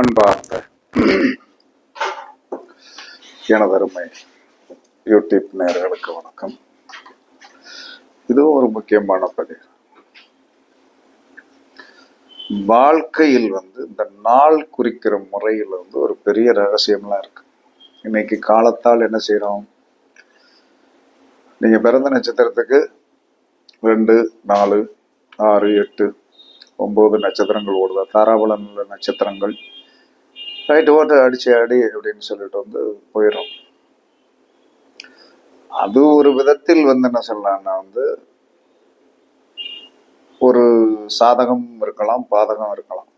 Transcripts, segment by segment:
அன்பார்ந்த எனதருமை யூடியூப் நேர்களுக்கு வணக்கம். இதுவும் ஒரு முக்கியமான பதிவு. வாழ்க்கையில் வந்து இந்த நாள் குறிக்கிற முறையில் வந்து ஒரு பெரிய ரகசியம்லாம் இருக்கு. இன்னைக்கு காலத்தால் என்ன செய்யறோம் நீங்க பிறந்த நட்சத்திரத்துக்கு ரெண்டு நாலு ஆறு எட்டு ஒன்பது நட்சத்திரங்கள் ஓடுதா? தாராபலன் உள்ள நட்சத்திரங்கள். ரைட்டு ஓட்டு அடிச்சு அடி அப்படின்னு சொல்லிட்டு வந்து போயிடும் அது ஒரு விதத்தில் வந்து என்ன சொல்லலாம்னா வந்து ஒரு சாதகம் இருக்கலாம் பாதகம் இருக்கலாம்.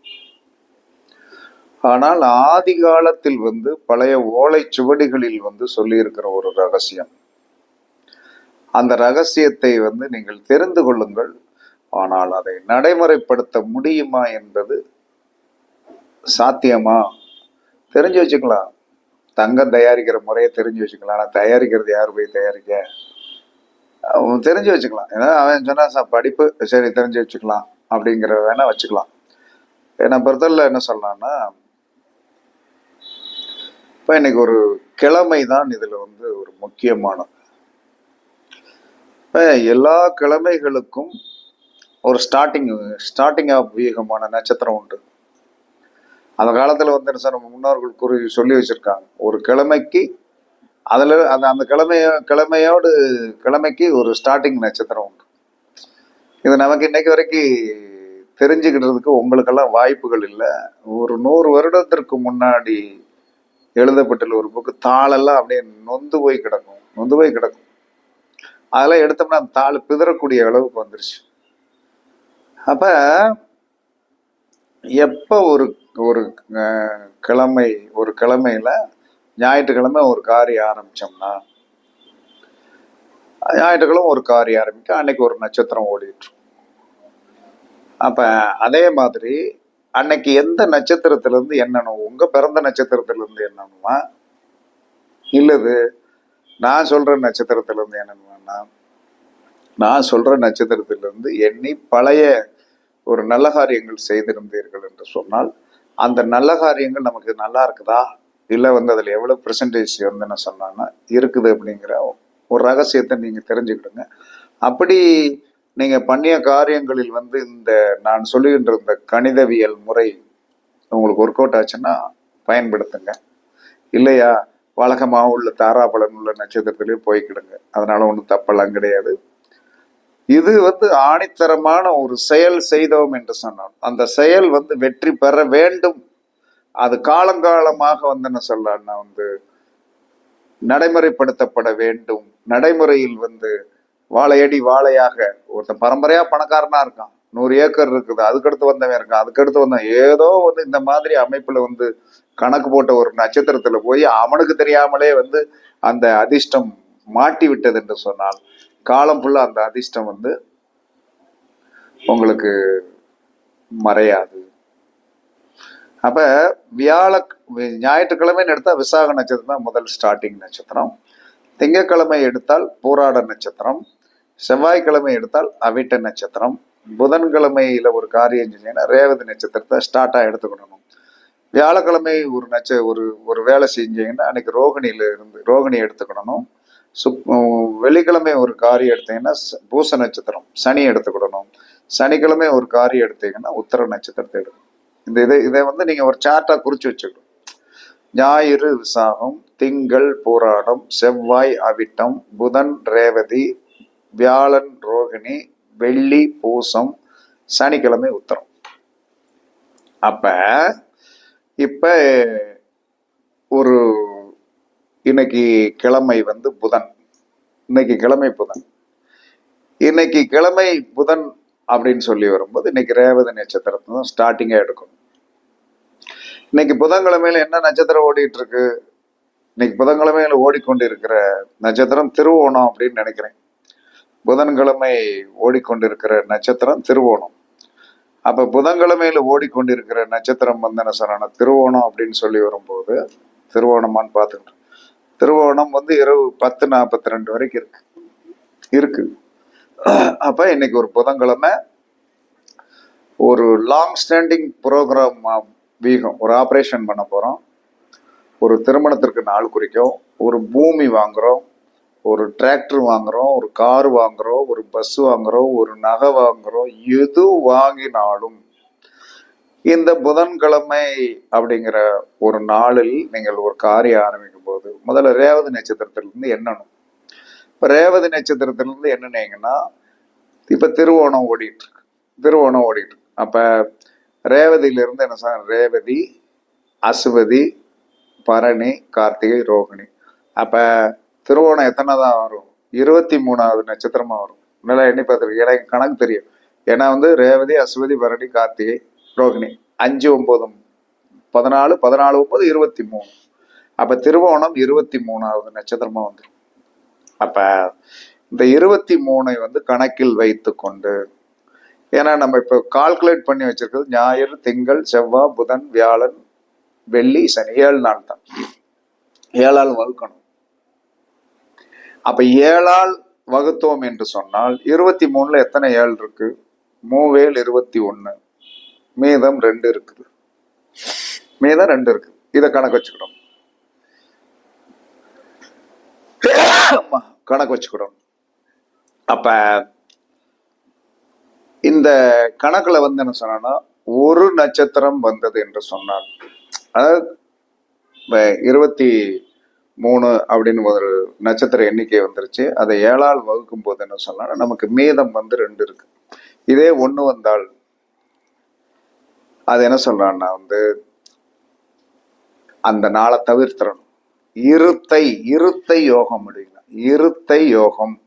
ஆனால் ஆதி காலத்தில் வந்து பழைய ஓலை சுவடிகளில் வந்து சொல்லியிருக்கிற ஒரு ரகசியம். அந்த ரகசியத்தை வந்து நீங்கள் தெரிந்து கொள்ளுங்கள். ஆனால் அதை நடைமுறைப்படுத்த முடியுமா என்பது சாத்தியமா? தெரிஞ்சு வச்சுக்கலாம். தங்கம் தயாரிக்கிற முறையை தெரிஞ்சு வச்சுக்கலாம். ஆனால் தயாரிக்கிறது யார் போய் தயாரிக்க? அவன் தெரிஞ்சு வச்சுக்கலாம். ஏன்னா அவன் சொன்னா படிப்பு சரி தெரிஞ்சு வச்சுக்கலாம். அப்படிங்கிற வேணா வச்சுக்கலாம். என்னை பொறுத்தவரையில் என்ன சொல்லலாம்னா இப்போ இன்னைக்கு ஒரு கிழமை தான் இதில் வந்து ஒரு முக்கியமானது. இப்போ எல்லா கிழமைகளுக்கும் ஒரு ஸ்டார்டிங் ஸ்டார்டிங் ஆஃப் வியூகமான நட்சத்திரம் உண்டு. அந்த காலத்தில் வந்து என்ன சார் நம்ம முன்னோர்கள் கூறி சொல்லி வச்சுருக்காங்க. ஒரு கிழமைக்கு அதில் அந்த அந்த கிழமைய கிழமையோடு கிழமைக்கு ஒரு ஸ்டார்டிங் நட்சத்திரம் உண்டு. இது நமக்கு இன்னைக்கு வரைக்கும் தெரிஞ்சுக்கிட்டதுக்கு உங்களுக்கெல்லாம் வாய்ப்புகள் இல்லை. ஒரு நூறு வருடத்திற்கு முன்னாடி எழுதப்பட்டுள்ள ஒரு புக்கு தாளெல்லாம் அப்படியே நொந்து போய் கிடக்கும். நொந்து போய் கிடக்கும். அதெல்லாம் எடுத்தோம்னா அந்த தாள் பிதறக்கூடிய அளவுக்கு வந்துருச்சு. அப்போ எப்போ ஒரு ஒரு கிழமை ஒரு கிழமையில ஞாயிற்றுக்கிழமை ஒரு காரியம் ஆரம்பிச்சோம்னா ஞாயிற்றுக்கிழமை ஒரு காரியம் ஆரம்பிக்க அன்னைக்கு ஒரு நட்சத்திரம் ஓடிட்டுரும் அப்போ அப்ப அதே மாதிரி அன்னைக்கு எந்த நட்சத்திரத்திலேருந்து என்னணும் உங்க பிறந்த நட்சத்திரத்திலேருந்து என்னணுமா இல்லது நான் சொல்ற நட்சத்திரத்திலேருந்து இருந்து நான் சொல்ற நட்சத்திரத்திலிருந்து எண்ணி பழைய ஒரு நல்ல காரியங்கள் செய்திருந்தீர்கள் என்று சொன்னால் அந்த நல்ல காரியங்கள் நமக்கு நல்லா இருக்குதா? இல்லை வந்து அதில் எவ்வளோ பெர்சன்டேஜ் வந்து என்ன சொன்னாங்கன்னா இருக்குது அப்படிங்கிற ஒரு ரகசியத்தை நீங்கள் தெரிஞ்சுக்கிடுங்க. அப்படி நீங்கள் பண்ணிய காரியங்களில் வந்து இந்த நான் சொல்லுகின்ற இந்த கணிதவியல் முறை உங்களுக்கு ஒர்க் அவுட் ஆச்சுன்னா பயன்படுத்துங்க. இல்லையா? வழக்கமாக உள்ள தாராபலன் உள்ள நட்சத்திரத்திலே போய்க்கிடுங்க. அதனால ஒன்றும் தப்பெல்லாம் கிடையாது. இது வந்து ஆணித்தரமான ஒரு செயல் செய்தோம் என்று சொன்னோம். அந்த செயல் வந்து வெற்றி பெற வேண்டும். அது காலங்காலமாக வந்து என்ன சொல்லலாம்னா வந்து நடைமுறைப்படுத்தப்பட வேண்டும். நடைமுறையில் வந்து வாழையடி வாழையாக ஒருத்தன் பரம்பரையா பணக்காரனா இருக்கான். நூறு ஏக்கர் இருக்குது அதுக்கடுத்து வந்தவன் இருக்கான் அதுக்கடுத்து வந்தவன் ஏதோ வந்து இந்த மாதிரி அமைப்புல வந்து கணக்கு போட்ட ஒரு நட்சத்திரத்துல போய் அவனுக்கு தெரியாமலே வந்து அந்த அதிர்ஷ்டம் மாட்டி விட்டது என்று சொன்னால் காலம் ஃபுல்லாக அந்த அதிர்ஷ்டம் வந்து உங்களுக்கு மறையாது. அப்போ வியாழ ஞாயிற்றுக்கிழமைன்னு எடுத்தால் விசாக நட்சத்திரம் தான் முதல் ஸ்டார்டிங் நட்சத்திரம். திங்கட்கிழமை எடுத்தால் பூராட நட்சத்திரம். செவ்வாய்க்கிழமை எடுத்தால் அவிட்ட நட்சத்திரம். புதன்கிழமையில ஒரு காரியம் செஞ்சீங்கன்னா ரேவதி நட்சத்திரத்தை ஸ்டார்ட்டாக எடுத்துக்கணும். வியாழக்கிழமை ஒரு நட்ச ஒரு ஒரு வேலை செஞ்சீங்கன்னா அன்னைக்கு ரோகிணியில் இருந்து ரோகிணி எடுத்துக்கணும். சுக் வெள்ளிக்கிழமை ஒரு காரியம் எடுத்தீங்கன்னா ச- பூச நட்சத்திரம் சனி எடுத்துக்கிடணும். சனிக்கிழமை ஒரு காரியம் எடுத்தீங்கன்னா உத்தர நட்சத்திரத்தை எடுக்கணும். இந்த இதை இதை வந்து நீங்கள் ஒரு சார்ட்டாக குறித்து வச்சுக்கணும். ஞாயிறு விசாகம் திங்கள் போராடம் செவ்வாய் அவிட்டம் புதன் ரேவதி வியாழன் ரோகிணி வெள்ளி பூசம் சனிக்கிழமை உத்தரம். அப்போ இப்போ ஒரு இன்னைக்கு கிழமை வந்து புதன். இன்னைக்கு கிழமை புதன். இன்னைக்கு கிழமை புதன் அப்படின்னு சொல்லி வரும்போது இன்னைக்கு ரேவதி நட்சத்திரத்தை தான் ஸ்டார்டிங்காக எடுக்கணும். இன்னைக்கு புதன்கிழமையில என்ன நட்சத்திரம் ஓடிட்டு இருக்கு இன்னைக்கு புதன்கிழமையில ஓடிக்கொண்டிருக்கிற நட்சத்திரம் திருவோணம் அப்படின்னு நினைக்கிறேன். புதன்கிழமை ஓடிக்கொண்டிருக்கிற நட்சத்திரம் திருவோணம். அப்போ புதன்கிழமையில் ஓடிக்கொண்டிருக்கிற நட்சத்திரம் வந்து என்ன சொன்னா திருவோணம் அப்படின்னு சொல்லி வரும்போது திருவோணமான்னு பார்த்துக்கிட்டு திருவோணம் வந்து இரவு பத்து நாற்பத்தி ரெண்டு வரைக்கும் இருக்கு. இருக்கு. அப்ப இன்னைக்கு ஒரு புதன்கிழமை ஒரு லாங் ஸ்டாண்டிங் ப்ரோக்ராம் வீகம். ஒரு ஆப்ரேஷன் பண்ண போகிறோம் ஒரு திருமணத்திற்கு நாள் குறிக்கும். ஒரு பூமி வாங்குறோம். ஒரு டிராக்டர் வாங்குறோம். ஒரு கார் வாங்குறோம். ஒரு பஸ் வாங்குறோம். ஒரு நகை வாங்குறோம். எது வாங்கினாலும் இந்த புதன்கிழமை அப்படிங்கிற ஒரு நாளில் நீங்கள் ஒரு காரியம் ஆரம்பிக்கும் போது முதல்ல ரேவதி நட்சத்திரத்திலிருந்து எண்ணணும். இப்போ ரேவதி நட்சத்திரத்திலிருந்து எண்ணினீங்கன்னா இப்போ திருவோணம் ஓடிட்டுருக்கு. திருவோணம் ஓடிட்டு. அப்போ ரேவதியிலிருந்து என்ன சார் ரேவதி அசுவதி பரணி கார்த்திகை ரோகிணி. அப்போ திருவோணம் எத்தனை தான் வரும்? இருபத்தி மூணாவது நட்சத்திரமாக வரும். நல்லா எண்ணி பார்த்துருக்கு எனக்கு கணக்கு தெரியும். ஏன்னா வந்து ரேவதி அஸ்வதி பரணி கார்த்திகை ரோகிணி அஞ்சு ஒன்பது பதினாலு பதினாலு ஒம்பது இருபத்தி மூணு அப்போ திருவோணம் இருபத்தி மூணாவது நட்சத்திரமாக வந்துடும் அப்போ இந்த இருபத்தி மூணை வந்து கணக்கில் வைத்து கொண்டு ஏன்னா நம்ம இப்போ கால்குலேட் பண்ணி வச்சிருக்கிறது ஞாயிறு திங்கள் செவ்வாய் புதன் வியாழன் வெள்ளி சனி ஏழு நாள் தான். ஏழால் வகுக்கணும். அப்போ ஏழால் வகுத்தோம் என்று சொன்னால் இருபத்தி மூணில் எத்தனை ஏழு இருக்கு? மூவேல் இருபத்தி ஒன்று மீதம் ரெண்டு இருக்குது. மீதம் ரெண்டு இருக்கு. இதை கணக்கு வச்சுக்கிடும் கணக்கு வச்சுக்கிடும் அப்ப இந்த கணக்குல வந்து என்ன சொன்னா ஒரு நட்சத்திரம் வந்தது என்று சொன்னார். அதாவது இருபத்தி மூணு அப்படின்னு ஒரு நட்சத்திர எண்ணிக்கை வந்துருச்சு. அதை ஏழால் வகுக்கும் போது என்ன சொன்னா நமக்கு மீதம் வந்து ரெண்டு இருக்கு. இதே ஒண்ணு வந்தால் அது என்ன சொல்றான்னா வந்து அந்த நாளை தவிர்த்திடணும். இருத்தை இருத்தை யோகம் அப்படிங்களா இருத்தை யோகம்.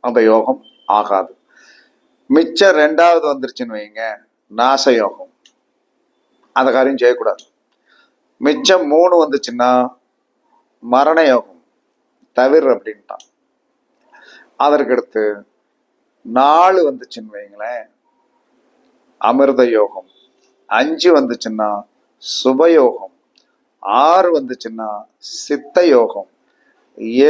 அந்த யோகம் ஆகாது. மிச்சம் ரெண்டாவது வந்துருச்சுன்னு வைங்க நாச யோகம் அந்த காரியம் செய்யக்கூடாது. மிச்சம் மூணு வந்துச்சுன்னா மரண யோகம் தவிர அப்படின்ட்டான். அதற்கடுத்து நாலு வந்துச்சுன்னு வைங்களேன் அமிர்த யோகம். அஞ்சு வந்துச்சுன்னா சுபயோகம் ஆறு வந்துச்சுன்னா சித்த யோகம்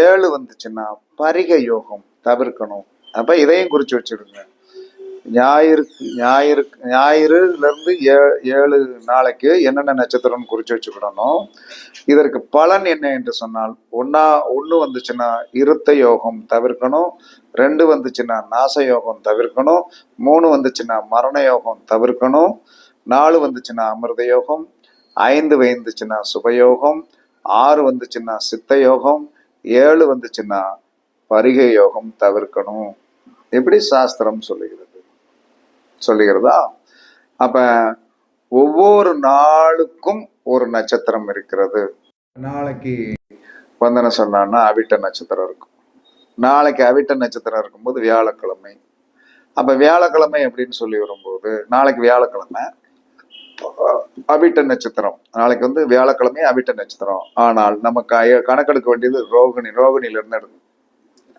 ஏழு வந்துச்சுன்னா பரிக யோகம் தவிர்க்கணும். அப்ப இதையும் குறிச்சு வச்சுடுங்க. ஞாயிறு ஞாயிறு ஞாயிறுல இருந்து ஏ ஏழு நாளைக்கு என்னென்ன நட்சத்திரம்னு குறிச்சு வச்சுக்கிடணும். இதற்கு பலன் என்ன என்று சொன்னால் ஒன்னா ஒன்று வந்துச்சுன்னா இருத்த யோகம் தவிர்க்கணும் ரெண்டு வந்துச்சுன்னா நாச யோகம் தவிர்க்கணும் மூணு வந்துச்சுன்னா மரண யோகம் தவிர்க்கணும் நாலு வந்துச்சுன்னா அமிர்த யோகம் ஐந்து வந்துச்சுன்னா சுபயோகம் ஆறு வந்துச்சுன்னா சித்த யோகம் ஏழு வந்துச்சுன்னா பரிகை யோகம் தவிர்க்கணும். எப்படி சாஸ்திரம் சொல்லுகிறது? சொல்லுகிறதா? அப்ப ஒவ்வொரு நாளுக்கும் ஒரு நட்சத்திரம் இருக்கிறது. நாளைக்கு வந்தன சொன்னான்னா அவிட்ட நட்சத்திரம் இருக்கும். நாளைக்கு அவிட்ட நட்சத்திரம் இருக்கும்போது வியாழக்கிழமை. அப்ப வியாழக்கிழமை அப்படின்னு சொல்லி வரும்போது நாளைக்கு வியாழக்கிழமை அவிட்ட நட்சத்திரம். நாளைக்கு வந்து வியாழக்கிழமை அவிட்ட நட்சத்திரம். ஆனால் நம்ம கணக்கெடுக்க வேண்டியது ரோகிணி ரோகிணில இருந்து எடுக்கும்.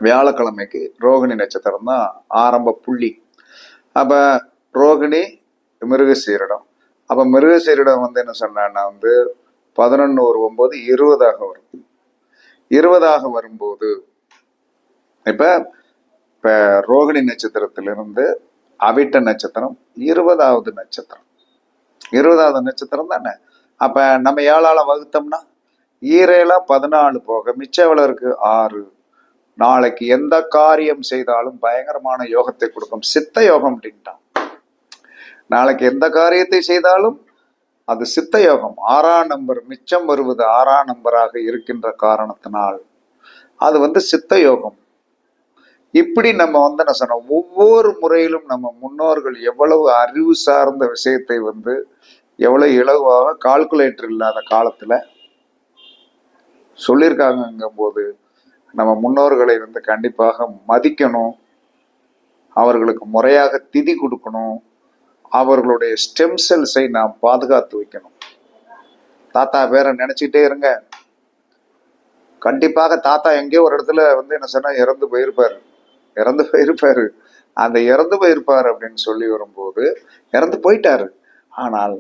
வியாழக்கிழமைக்கு ரோகிணி நட்சத்திரம் தான் ஆரம்ப புள்ளி. அப்ப ரோகிணி மிருகசீரிடம். அப்ப மிருகசீரிடம் வந்து என்ன சொன்னான்னா வந்து பதினொன்னு ஒரு ஒன்பது இருபதாக வரும். இருபதாக வரும்போது இப்ப இப்ப ரோகிணி நட்சத்திரத்திலிருந்து அவிட்ட நட்சத்திரம் இருபதாவது நட்சத்திரம். இருபதாவது நட்சத்திரம் தானே? அப்ப நம்ம ஏழால வகுத்தோம்னா ஈரேல பதினாலு போக மிச்சவளருக்கு ஆறு. நாளைக்கு எந்த காரியம் செய்தாலும் பயங்கரமான யோகத்தை கொடுக்கும். சித்த யோகம் அப்படின்ட்டான். நாளைக்கு எந்த காரியத்தை செய்தாலும் அது சித்த யோகம். ஆறாம் நம்பர் மிச்சம் வருவது ஆறாம் நம்பராக இருக்கின்ற காரணத்தினால். அது வந்து சித்த யோகம். இப்படி நம்ம வந்து என்ன சொன்னோம்? ஒவ்வொரு முறையிலும் நம்ம முன்னோர்கள் எவ்வளவு அறிவு சார்ந்த விஷயத்தை வந்து எவ்வளவு இலகுவாக கால்குலேட்டர் இல்லாத காலத்துல சொல்லியிருக்காங்கங்கும்போது நம்ம முன்னோர்களை வந்து கண்டிப்பாக மதிக்கணும். அவர்களுக்கு முறையாக திதி கொடுக்கணும். அவர்களுடைய ஸ்டெம் செல்ஸை நாம் பாதுகாத்து வைக்கணும். தாத்தா பேரை நினைச்சிட்டே இருங்க. கண்டிப்பாக தாத்தா எங்கேயோ ஒரு இடத்துல வந்து என்ன சொன்னா இறந்து போயிருப்பாரு. இறந்து போயிருப்பார். அந்த இறந்து போயிருப்பார் அப்படின்னு சொல்லி வரும்போது இறந்து போயிட்டாரு. ஆனால்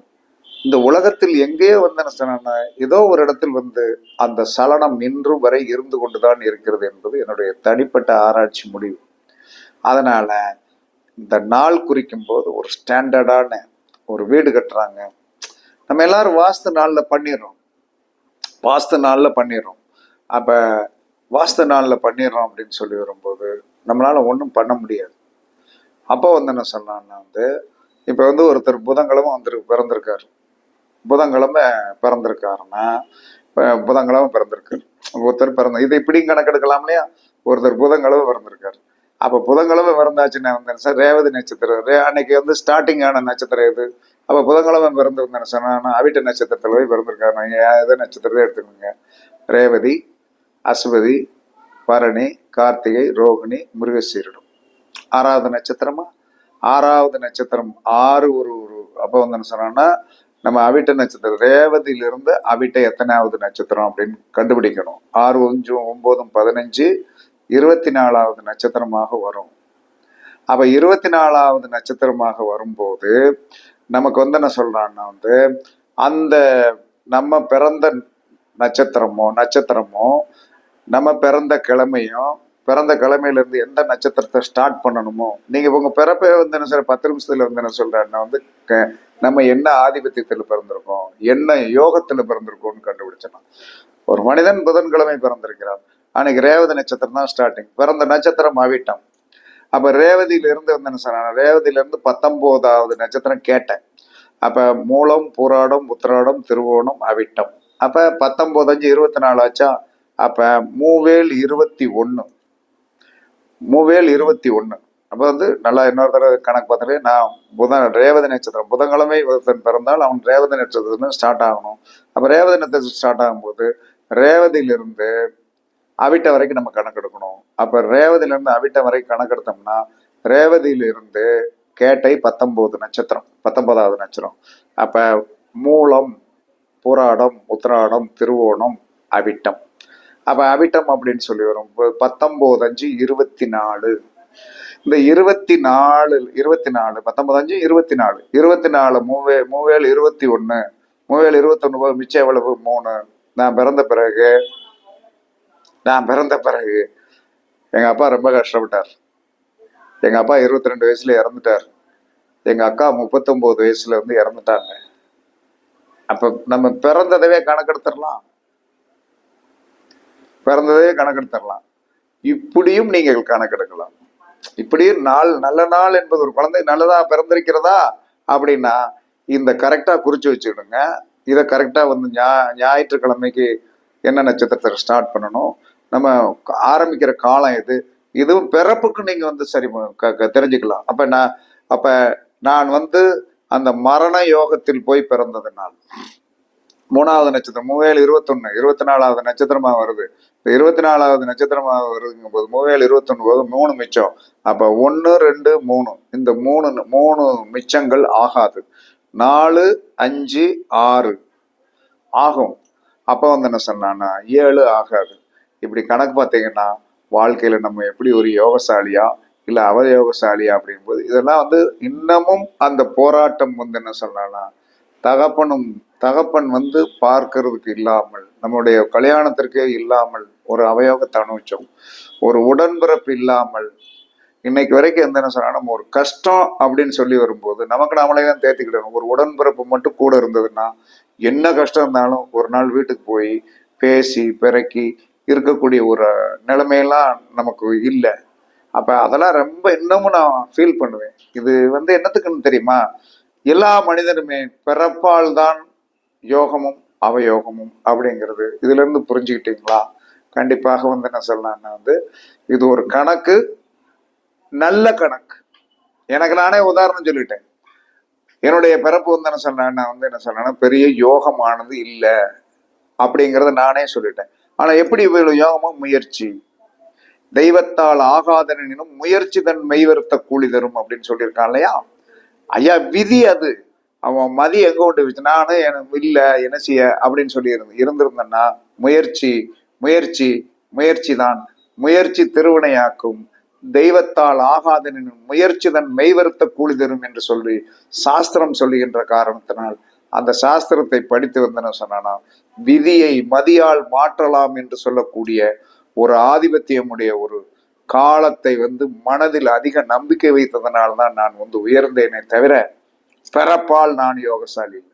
இந்த உலகத்தில் எங்கேயோ வந்து என்ன சொன்னா ஏதோ ஒரு இடத்தில் வந்து அந்த சலனம் இன்றும் வரை இருந்து கொண்டுதான் இருக்கிறது என்பது என்னுடைய தனிப்பட்ட ஆராய்ச்சி முடிவு. அதனால இந்த நாள் குறிக்கும் போது ஒரு ஸ்டாண்டர்டான ஒரு வீடு கட்டுறாங்க. நம்ம எல்லாரும் வாஸ்து நாளில் பண்ணிடுறோம். வாஸ்து நாளில் பண்ணிடுறோம். அப்போ வாஸ்து நாளில் பண்ணிடுறோம் அப்படின்னு சொல்லி வரும்போது நம்மளால் ஒன்றும் பண்ண முடியாது. அப்போ வந்து என்ன சொன்னான்னா வந்து இப்போ வந்து ஒருத்தர் புதன்கிழமை வந்துரு பிறந்திருக்காரு. புதன்கிழமை பிறந்திருக்காருன்னா இப்போ புதன்கிழமை பிறந்திருக்காரு. ஒருத்தர் பிறந்த இதை இப்படியும் கணக்கெடுக்கலாம் இல்லையா? ஒருத்தர் புதன்கிழமை பிறந்திருக்காரு. அப்போ புதன்கிழமை பிறந்தாச்சுன்னா வந்து சார்? ரேவதி நட்சத்திரம். ரே அன்னைக்கு வந்து ஸ்டார்டிங்கான நட்சத்திரம் இது அப்போ புதன்கிழமை பிறந்திருந்தேன்னு சொன்னா அவிட்ட நட்சத்திரத்தில் போய் பிறந்திருக்காரு. நீங்கள் எதை நட்சத்திரத்தை எடுத்துக்கோங்க. ரேவதி அஸ்வதி பரணி கார்த்திகை ரோகிணி மிருகசீரிடம் ஆறாவது நட்சத்திரமா? ஆறாவது நட்சத்திரம் ஆறு ஒரு ஒரு அப்போ வந்து என்ன சொன்னோம்னா நம்ம அவிட்ட நட்சத்திரம் ரேவதியிலிருந்து அவிட்ட எத்தனாவது நட்சத்திரம் அப்படின்னு கண்டுபிடிக்கணும். ஆறு அஞ்சும் ஒன்பதும் பதினஞ்சு இருபத்தி நாலாவது நட்சத்திரமாக வரும். அப்ப இருபத்தி நாலாவது நட்சத்திரமாக வரும்போது நமக்கு வந்து என்ன சொல்றான்னா வந்து அந்த நம்ம பிறந்த நட்சத்திரமோ நட்சத்திரமோ நம்ம பிறந்த கிழமையும் பிறந்த கிழமையிலேருந்து எந்த நட்சத்திரத்தை ஸ்டார்ட் பண்ணணுமோ நீங்கள் உங்கள் பிறப்பே வந்து என்ன சார் பத்து நிமிஷத்தில் வந்து என்ன சொல்றேன்னா வந்து க- நம்ம என்ன ஆதிபத்தியத்தில் பிறந்திருக்கோம் என்ன யோகத்தில் பிறந்திருக்கோம்னு கண்டுபிடிச்சோம் ஒரு மனிதன் புதன்கிழமை பிறந்திருக்கிறான். அன்னைக்கு ரேவதி நட்சத்திரம் தான் ஸ்டார்டிங் பிறந்த நட்சத்திரம் அவிட்டம். அப்போ ரேவதியிலிருந்து வந்து என்ன சொன்னாங்க ரேவதியில இருந்து நட்சத்திரம் கேட்டேன். அப்போ மூலம் புராடம் உத்திராடம் திருவோணம் அவிட்டம். அப்போ பத்தொம்போதஞ்சு இருபத்தி நாலு ஆச்சா அப்போ மூவேல் இருபத்தி ஒன்று மூவேல் இருபத்தி ஒன்று அப்போ வந்து நல்லா இன்னொரு தடவை கணக்கு பார்த்துட்டு நான் புதன் ரேவதி நட்சத்திரம் புதன்கிழமை ஒருத்தன் பிறந்தால் அவன் ரேவதி நட்சத்திரம் ஸ்டார்ட் ஆகணும். அப்போ ரேவதி நட்சத்திரம் ஸ்டார்ட் ஆகும்போது ரேவதியிலிருந்து அவிட்ட வரைக்கும் நம்ம கணக்கெடுக்கணும் அப்போ ரேவதியிலிருந்து அவிட்ட வரைக்கும் கணக்கெடுத்தோம்னா ரேவதியிலிருந்து கேட்டை பத்தொம்போது நட்சத்திரம் பத்தொன்பதாவது நட்சத்திரம். அப்போ மூலம் புராடம் உத்திராடம் திருவோணம் அவிட்டம். அப்போ அவிட்டம் அப்படின்னு சொல்லி வரும். பத்தொம்போது அஞ்சு இருபத்தி நாலு. இந்த இருபத்தி நாலு இருபத்தி நாலு பத்தொன்பது அஞ்சு இருபத்தி நாலு. இருபத்தி நாலு மூவே மூவேல் இருபத்தி ஒன்று மூவேல் இருபத்தொன்னு போது மிச்சம் எவ்வளவு? மூணு. நான் பிறந்த பிறகு நான் பிறந்த பிறகு எங்கள் அப்பா ரொம்ப கஷ்டப்பட்டார். எங்கள் அப்பா இருபத்தி ரெண்டு வயசுல இறந்துட்டார். எங்கள் அக்கா முப்பத்தொம்போது வயசுல வந்து இறந்துட்டாங்க. அப்போ நம்ம பிறந்ததவே கணக்கெடுத்துடலாம். பிறந்ததே கணக்கெடுத்துடலாம். இப்படியும் நீங்கள் கணக்கெடுக்கலாம். இப்படியும் நாள் நல்ல நாள் என்பது ஒரு குழந்தை நல்லதா பிறந்திருக்கிறதா அப்படின்னா இந்த கரெக்டா குறிச்சு வச்சுக்கிடுங்க. இதை கரெக்டா வந்து ஞா ஞாயிற்றுக்கிழமைக்கு என்ன நட்சத்திரத்தை ஸ்டார்ட் பண்ணணும்? நம்ம ஆரம்பிக்கிற காலம் எது? இதுவும் பிறப்புக்கு நீங்க வந்து சரி க- தெரிஞ்சுக்கலாம். அப்ப நான் அப்ப நான் வந்து அந்த மரண யோகத்தில் போய் பிறந்தது நாள் மூணாவது நட்சத்திரம் மூவேல் இருபத்தொன்னு இருபத்தி நாலாவது நட்சத்திரமா வருது. இந்த இருபத்தி நாலாவது நட்சத்திரமா வருதுங்கும் போது மூவேல் இருபத்தொன்னு போது மூணு மிச்சம். அப்ப ஒன்று ரெண்டு மூணு. இந்த மூணு மூணு மிச்சங்கள் ஆகாது. நாலு அஞ்சு ஆறு ஆகும். அப்போ வந்து என்ன சொன்னான்னா ஏழு ஆகாது. இப்படி கணக்கு பார்த்தீங்கன்னா வாழ்க்கையில நம்ம எப்படி ஒரு யோகசாலியா இல்லை அவயோகசாலியா அப்படிங்கும்போது இதெல்லாம் வந்து இன்னமும் அந்த போராட்டம் வந்து என்ன சொல்லலாம்னா தகப்பனும் தகப்பன் வந்து பார்க்கறதுக்கு இல்லாமல் நம்முடைய கல்யாணத்திற்கே இல்லாமல் ஒரு அவயோகத்தை அனுபவிச்சோம் ஒரு உடன்பிறப்பு இல்லாமல் இன்னைக்கு வரைக்கும் எந்த என்ன சொன்னா நம்ம ஒரு கஷ்டம் அப்படின்னு சொல்லி வரும்போது நமக்கு நாமளே தான் தேர்த்திக்கிடணும் ஒரு உடன்பிறப்பு மட்டும் கூட இருந்ததுன்னா என்ன கஷ்டம் இருந்தாலும் ஒரு நாள் வீட்டுக்கு போய் பேசி பிறக்கி இருக்கக்கூடிய ஒரு நிலைமையெல்லாம் நமக்கு இல்லை. அப்போ அதெல்லாம் ரொம்ப இன்னமும் நான் ஃபீல் பண்ணுவேன். இது வந்து என்னத்துக்குன்னு தெரியுமா? எல்லா மனிதனுமே பிறப்பால் தான் யோகமும் அவயோகமும் அப்படிங்கிறது இதுல இருந்து புரிஞ்சுக்கிட்டீங்களா? கண்டிப்பாக வந்து என்ன சொல்லலாம்னா வந்து இது ஒரு கணக்கு நல்ல கணக்கு. எனக்கு நானே உதாரணம் சொல்லிட்டேன். என்னுடைய பிறப்பு வந்து என்ன சொன்னேன் நான் வந்து என்ன சொன்னேன்னா பெரிய யோகமானது இல்லை அப்படிங்கிறத நானே சொல்லிட்டேன். ஆனா எப்படி இவ்வளவு யோகமும் முயற்சி. தெய்வத்தால் ஆகாதனினும் முயற்சி தன் மெய்வருத்த கூலி தரும் அப்படின்னு சொல்லியிருக்கான் இல்லையா? ஐயா விதி அது. அவன் மதி எங்க கொண்டு வச்சு நானும் எனக்கு இல்ல என்ன செய்ய? அப்படின்னு சொல்லி இருந்து இருந்திருந்தேன்னா முயற்சி முயற்சி முயற்சி தான் முயற்சி திருவினையாக்கும். தெய்வத்தால் ஆகாதனின் முயற்சி தன் மெய்வருத்த கூலி தரும் என்று சொல்லி சாஸ்திரம் சொல்லுகின்ற காரணத்தினால் அந்த சாஸ்திரத்தை படித்து வந்தன சொன்னானா விதியை மதியால் மாற்றலாம் என்று சொல்லக்கூடிய ஒரு ஆதிபத்தியமுடைய ஒரு காலத்தை வந்து மனதில் அதிக நம்பிக்கை வைத்ததனால தான் நான் வந்து உயர்ந்தேனே தவிர பிறப்பால் நான் யோகசாலி இல்லை.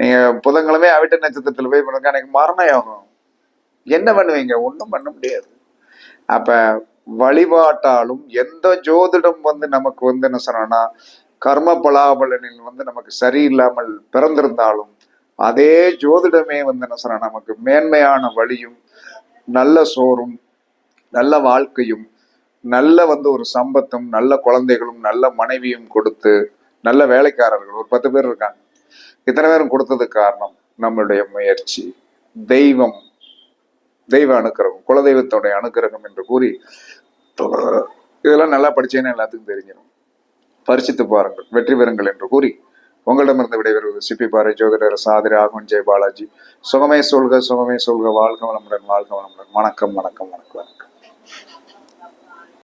நீங்க புதன்கிழமை அவிட்ட நட்சத்திரத்தில் போய் பண்ணுங்க எனக்கு மரண யோகம். என்ன பண்ணுவீங்க? ஒன்றும் பண்ண முடியாது. அப்ப வழிபாட்டாலும் எந்த ஜோதிடம் வந்து நமக்கு வந்து என்ன சொன்னா கர்ம பலாபலனில் வந்து நமக்கு சரியில்லாமல் பிறந்திருந்தாலும் அதே ஜோதிடமே வந்து என்ன சொன்னா நமக்கு மேன்மையான வழியும் நல்ல சோறும் நல்ல வாழ்க்கையும் நல்ல வந்து ஒரு சம்பத்தும் நல்ல குழந்தைகளும் நல்ல மனைவியும் கொடுத்து நல்ல வேலைக்காரர்கள் ஒரு பத்து பேர் இருக்காங்க. இத்தனை பேரும் கொடுத்ததுக்கு காரணம் நம்மளுடைய முயற்சி. தெய்வம் தெய்வ அனுக்கிரகம் குலதெய்வத்தோடைய அனுக்கிரகம் என்று கூறி இதெல்லாம் நல்லா படிச்சேன்னு எல்லாத்துக்கும் தெரிஞ்சிடும். பரிசித்து பாருங்கள் வெற்றி பெறுங்கள் என்று கூறி உங்களிடமிருந்து விடைபெறுவது சிப்பி பாறை ஜோதிடர் சாதி ஆகுன் ஜெய் பாலாஜி. சுகமே சொல்க சுகமே சொல்க வாழ்க வளமுடன் வாழ்க வளமுடன். வணக்கம் வணக்கம் வணக்கம்.